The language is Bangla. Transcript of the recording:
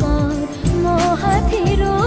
কার মহাথিরো